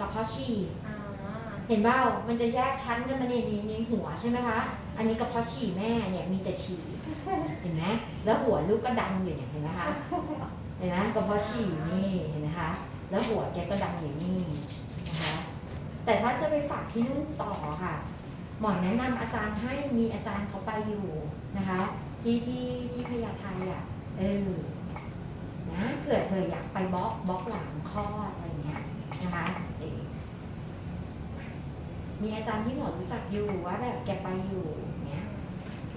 กระเพาะฉี่อ่าเห็นเปล่ามันจะแยกชั้นกันมาเนี่ยนี่นี่หัวใช่ไหมคะ อันนี้กระเพาะฉี่แม่เนี่ยมีแต่ฉี่เห็นไหมแล้วหัวลูกก็ดังอยู่เนี่ยเห็นไหมคะเห็นไหมกระเพาะฉี่อยู่นี่เห็นไหมคะ แล้วหัวแกก็ดังอยู่นี่นะคะ แต่ถ้าจะไปฝากที่นู่นต่อค่ะ หมอแนะนำอาจารย์ให้มีอาจารย์เขาไปอยู่นะคะ ที่ที่ที่พญาไทอะเออนะเกิดเธออยากไปบล็อกบล็อกหลังคลอดอะไรเงี้ย นะคะมีอาจารย์ที่หมอรู้จักอยู่ว่าแบบแกไปอยู่เนี้ย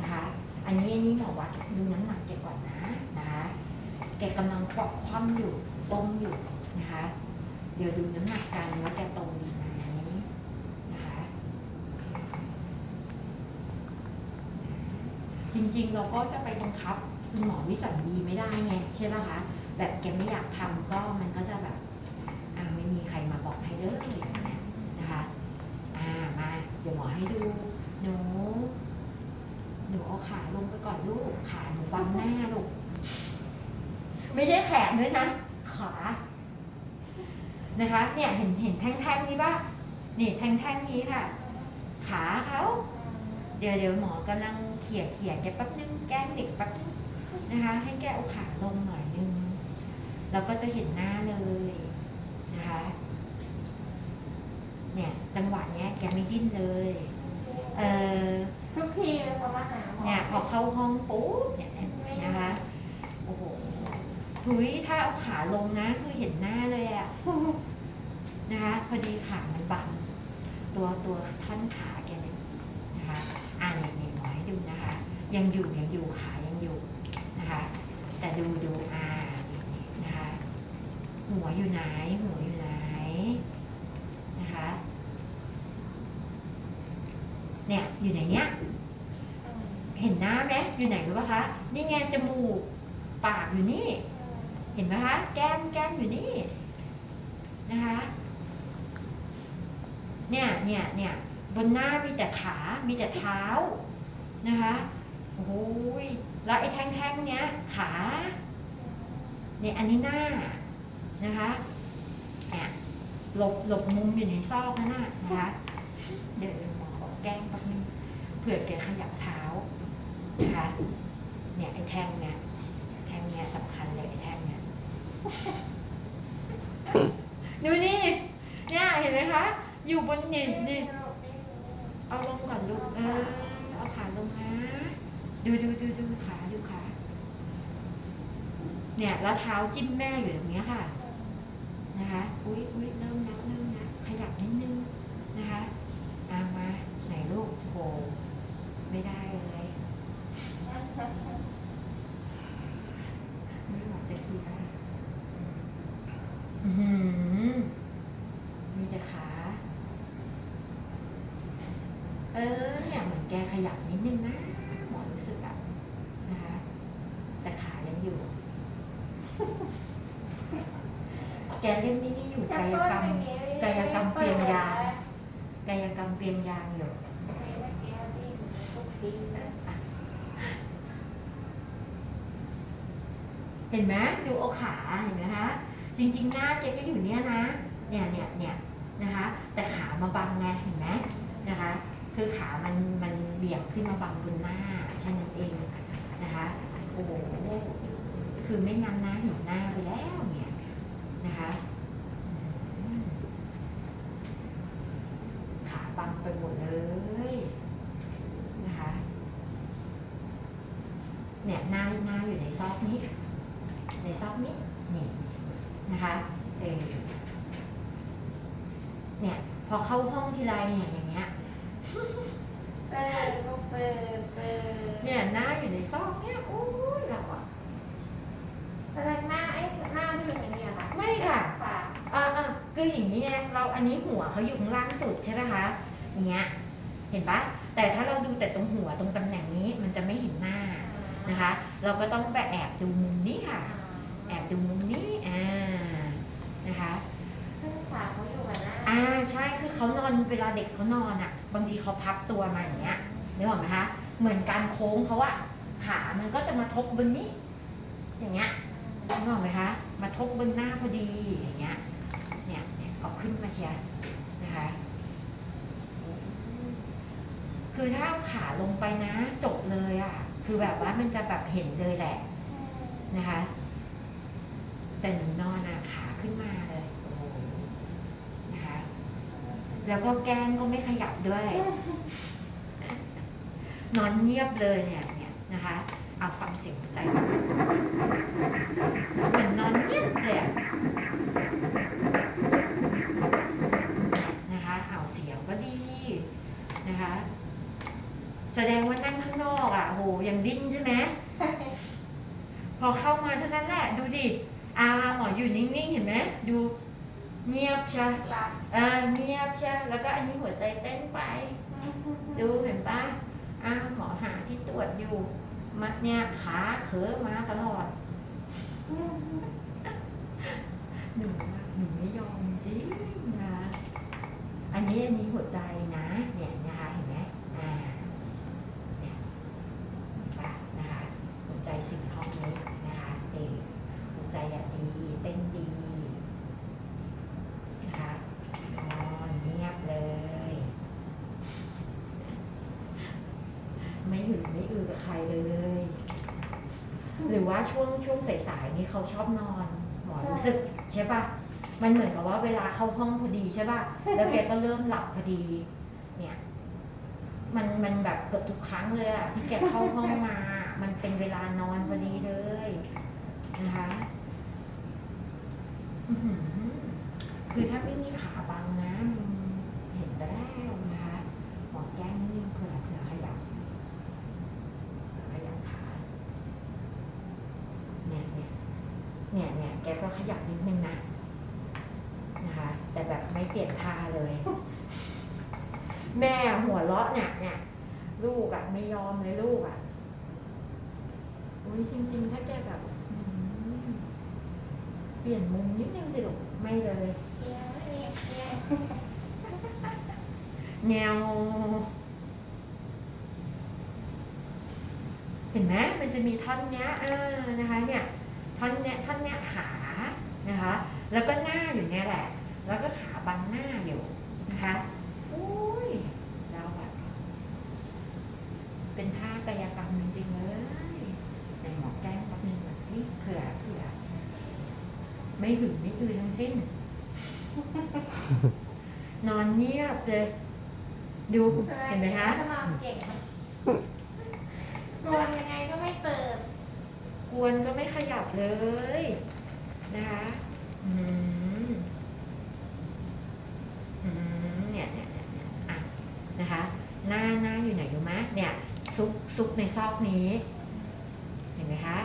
นะคะ อันนี้อันนี้หมอวัดดูน้ำหนักแกก่อนนะนะคะแกกำลังควักคว่ำอยู่ตรงอยู่นะคะ เดี๋ยวดูน้ำหนักกันว่าแกตรงดีไหมนะคะจริงๆเราก็จะไปบังคับคุณหมอวิสัญญีไม่ได้ไงใช่ป่ะคะแบบแกไม่อยากทำก็มันก็จะแบบอ่าไม่มีใครมาบอกให้เลิกอย่างเงี้ยนะคะ อ่ามาเดี๋ยวหมอให้ดูหนู หนูเอาขาลงไปก่อนลูกขาหนูบังหน้าลูกไม่ใช่แขน ด้วยนะ ขา นะคะ เนี่ยเห็นเห็นแท่งๆนี้ป่ะนี่แท่งๆนี้ค่ะ ขาเขาเดี๋ยวเดี๋ยวหมอกำลังเขี่ยเขี่ยแกแป๊บนึงแกล้งเด็กแป๊บนึงนะคะ ให้แกเอาขาลงหน่อยนึงเราก็จะเห็นหน้าเลยนะคะเนี่ยจังหวะเนี้ยแกไม่ดิ้นเลย เออทุกทีเลยเพราะว่าหาหมอเนี่ยพอเข้าห้องปุ๊บเนี่ยนะคะโอ้โห หุยถ้าเอาขาลงนะคือเห็นหน้าเลยอะนะคะพอดีขามันบังตัวตัวท่อนขาแกเนี่ยนะคะอ่าเนี่ยเนี่ยหมอให้ดูนะคะ ยังอยู่ยังอยู่ขายังอยู่นะคะ แต่ดูดูอ่านี่นี่นะคะ หัวอยู่ไหนหัวอยู่ไหนนะคะ เนี่ยอยู่ไหนเนี้ยเห็นหน้าไหมอยู่ไหนรู้ปะคะ นี่ไงจมูก ปากอยู่นี่ เห็นไหมคะ แก้มแก้มอยู่นี่นะคะ เนี่ยเนี่ยเนี่ยบนหน้ามีแต่ขา มีแต่เท้านะคะโอ้โหยแล้วไอ้แท่งๆเนี้ย ขาเนี่ยอันนี้หน้านะคะเนี่ยหลบหลบมุมอยู่ในซอกนั่นน่ะนะคะ เดี๋ยวหมอขอแกล้งแป๊บนึงเผื่อแกขยับเท้านะคะ เนี่ยไอ้แท่งเนี่ยแท่งเนี่ยสำคัญเลยไอ้แท่งเนี่ย ดูนี่ เนี่ยเห็นไหมคะ อยู่บนนี่นี่ เอาลงก่อนลูก เออ เอาขาลงนะ ดูดูดูดูขาดูขา เนี่ยแล้วเท้าจิ้มแม่อยู่อย่างเงี้ยค่ะ นะคะ อุ้ยอุ้ยเริ่มนะเริ่มนะ ขยับนิดนึงนะคะอามา ไหนลูกโถไม่ได้เลย ไม่หวังจะเคลียร์อื้อหือมีแต่ขา เออเนี่ยเหมือนแกขยับนิดนึงนะหมอรู้สึกแบบนะคะ แต่ขายังอยู่ แกเล่นนี่นี่อยู่กายกรรมกายกรรมเปลี่ยนยากายกรรมเปลี่ยนยางอยู่เห็นไหมดูเอาขาเห็นไหมคะจริงๆหน้าแกก็อยู่เนี้ยนะ เนี่ยเนี่ยเนี่ยนะคะ แต่ขามาบังไงเห็นไหมนะคะ คือขามันมันเบี่ยงขึ้นมาบังบนหน้าแค่นั้นเองนะคะโอ้โหคือไม่งั้นนะเห็นหน้าไปแล้วเนี่ยนะคะขาบังไปหมดเลยนะคะเนี่ยหน้าหน้าอยู่ในซอกนี้ ในซอกนี้นี่นะคะเออเนี่ยพอเข้าห้องทีไรเนี่ยอย่างเงี้ย เปิดก็เปิดเปิดเนี่ยหน้าอยู่ในซอกเนี่ยโอ้ยเราอะแสดงหน้าไอ้หน้าที่เป็นอย่างนี้อะค่ะไม่ค่ะปากอ่าอ่าคืออย่างนี้ไงเราอันนี้หัวเขาอยู่ข้างล่างสุดใช่ไหมคะอย่างเงี้ยเห็นปะแต่ถ้าเราดูแต่ตรงหัวตรงตำแหน่งนี้มันจะไม่เห็นหน้านะคะ เราก็ต้องไปแอบดูมุมนี้ค่ะ แอบดูมุมนี้อ่านะคะซึ่งปากเขาอยู่กับหน้าอ่าใช่คือเขานอนเวลาเด็กเขานอนอะ บางทีเขาพับตัวมาอย่างเงี้ยนึกออกไหมคะ เหมือนการโค้งเขาอะขามันก็จะมาทบบนนี้ อย่างเงี้ยนึกออกไหมคะ มาทบบนหน้าพอดีอย่างเงี้ย เนี่ยเนี่ยเอาขขึ้นมาเชียร์นะคะ คือถ้าขาลงไปนะจบเลยอะคือแบบว่ามันจะแบบเห็นเลยแหละนะคะ แต่หนูนอนอะขาขึ้นมาเลย แล้วก็แก้มก็ไม่ขยับด้วย นอนเงียบเลยเนี่ยเนี่ยนะคะ เอาฟังเสียงหัวใจเหมือนนอนเงียบเลยอะนะคะเอาเสียงก็ดีนะคะ แสดงว่านั่งข้างนอกอะโหยังดิ้นใช่ไหมพอเข้ามาเท่านั้นแหละ ดูดิอาหมออยู่นิ่งๆเห็นไหมดู เงียบใช่หลับอ่าเงียบใช่แล้วก็อันนี้หัวใจเต้นไป ดูเห็นปะอ้าวหมอหาที่ตรวจอยู่มัดเนี่ยขาเขอมาตลอดหนูอะหนูไม่ยอมจริงนะ อันนี้อันนี้หัวใจนะเนี่ยนะคะเห็นไหมอ่า เนี่ยเห็นปะนะคะ หัวใจสิ่งห้องนี้นะคะเออหัวใจอะดี เต้นดีนะคะนอนเงียบเลย ไม่หึงไม่อือกับใครเลย หรือ ว่าช่วงช่วงสายๆนี้เขาชอบนอน หมอรู้สึกใช่ปะมันเหมือนกับว่าเวลาเข้าห้องพอดีใช่ปะแล้วแกก็เริ่มหลับพอดี เนี่ย มันมันแบบเกือบทุกครั้งเลยอะที่แกเข้าห้องมา มันเป็นเวลานอนพอดีเลยนะคะอื้อหือคือถ้าไม่มีขาบังนะมันเห็นแต่แล้วนะคะหมอแก้มนิ่งๆเผื่อเผื่อขยับเผื่อขยับขา เนี่ยเนี่ยเนี่ยเนี่ย แกก็ขยับนิดนึงนะนะคะ แต่แบบไม่เปลี่ยนท่าเลย แม่หัวเราะเนี่ยเนี่ยลูกอะ่ะไม่ยอมเลยลูกอะ่ะอุ้ยจริง ๆ ถ้าแกแบบเปลี่ยนมุมนิดนึงดิลูกไม่เลยเงเอียงเอียงแนวเห็นไหมมันจะมีท่อนเนี้ยเออนะคะเนี่ย ท่อนเนี้ยท่อนเนี้ยขานะคะ แล้วก็หน้าอยู่เนี่ยแหละ แล้วก็ขาบังหน้าอยู่นะคะอุ้ยเราแบบเป็นท่ากายกรรมจริงๆเลยในหมอแก้มแป๊บนึงแบบนี่เผื่อเผื่อไม่หึงไม่อือทั้งสิ้น นอนเงียบเลยดูเห็นไหมคะถ้านอนเก่งอะนอนยังไงก็ไม่ตื่น กวน ก็ไม่ขยับเลยนะคะอืมอืมเนี่ยเนี่ยเนี่ยเนี่ยอะนะคะ หน้าหน้าอยู่ไหนรู้ไหมเนี่ยซุกซุกในซอกนี้ เห็นไหมคะ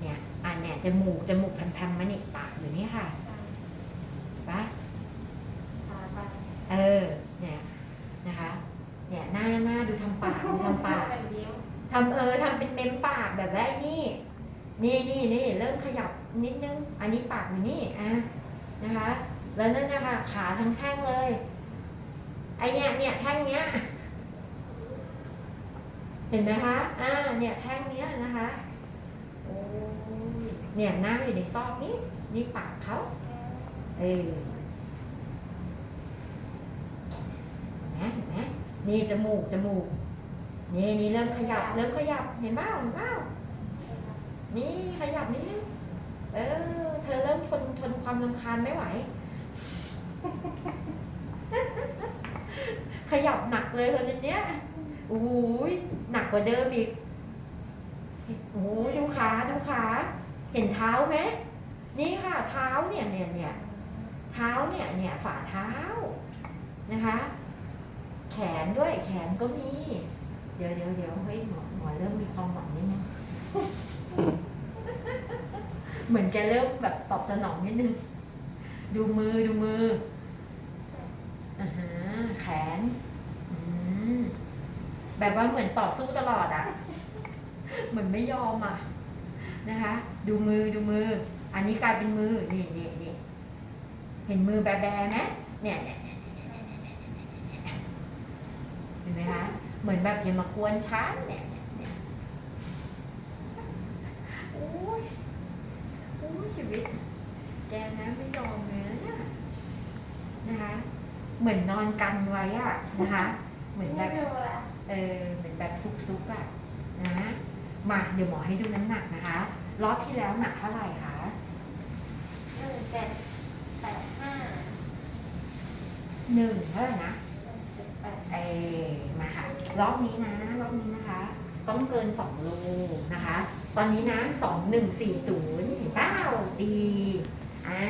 เนี่ยอะเนี่ยจมูกจมูกพันๆมานี่ปากอยู่นี่ค่ะปะตาไปเออ เนี่ยนะคะ เนี่ยหน้าหน้าดูทำปากดูทำปากเป็นยิ้มทำเออทำเป็นเม้มปากแบบว่าไอ้นี่ นี่นี่นี่เริ่มขยับนิดนึง อันนี้ปากอยู่นี่อะนะคะ แล้วนั่นนะคะขาทั้งแท่งเลย ไอเนี่ยเนี่ยแท่งเนี้ย เห็นไหมคะ อ่า เนี่ยแท่งเนี้ยนะคะโอ้ยเนี่ยน้าอยู่ในซอกนี้นี่ปากเขาเออนไหมเห็นไหมนี่จมูกจมูก นี่นี่เริ่มขยับเริ่มขยับเห็นเปล่าเห็นเปล่า นี่ขยับนิดนึงเออ เธอเริ่มทนทนความรำคาญไม่ไหว ขยับหนักเลยคนเนี้ยโอ้ยหนักกว่าเดิมอีกโอ้โหดูขาดูขา เห็นเท้าไหมนี่ค่ะ เท้าเนี่ยเนี่ยเนี่ยเท้าเนี่ยเนี่ยฝ่าเท้านะคะ แขนด้วยแขนก็มี เดี๋ยวเดี๋ยวเดี๋ยวเฮ้ยหมอหมอเริ่มมีความหวังนิดนึง เหมือนแกเริ่มแบบตอบสนองนิดนึง ดูมือดูมืออ่าฮะแขนแบบว่าเหมือนต่อสู้ตลอดอะเหมือนไม่ยอมอะนะคะ ดูมือดูมือ อันนี้กลายเป็นมือนี่นี่นี่เห็นมือแบแบไหมเนี่ยเนี่ยเห็นไหมคะเหมือนแบบอย่ามากวนฉันเนี่ยโอ้ โอ้ยชีวิต แกนะไม่ยอมเลยนะเนี่ยนะคะ เหมือนนอนกันไว้อะนะคะ เหมือนแบไม่บดูละเออเหมือนแบบซุกๆอะนะมาเดี๋ยวหมอให้ดูน้ำหนักนะคะ รอบที่แล้วหนักเท่าไหร่คะหนึ่งเจ็ดแปดห้าหนึ่งเท่าไหร่นะหนึ่งเจ็ดแปดเออมาค่ะรอบนี้นะรอบนี้นะคะ ต้องเกิน2โลนะคะ ตอนนี้นะ 2140 เห็นเปล่าดี อ่า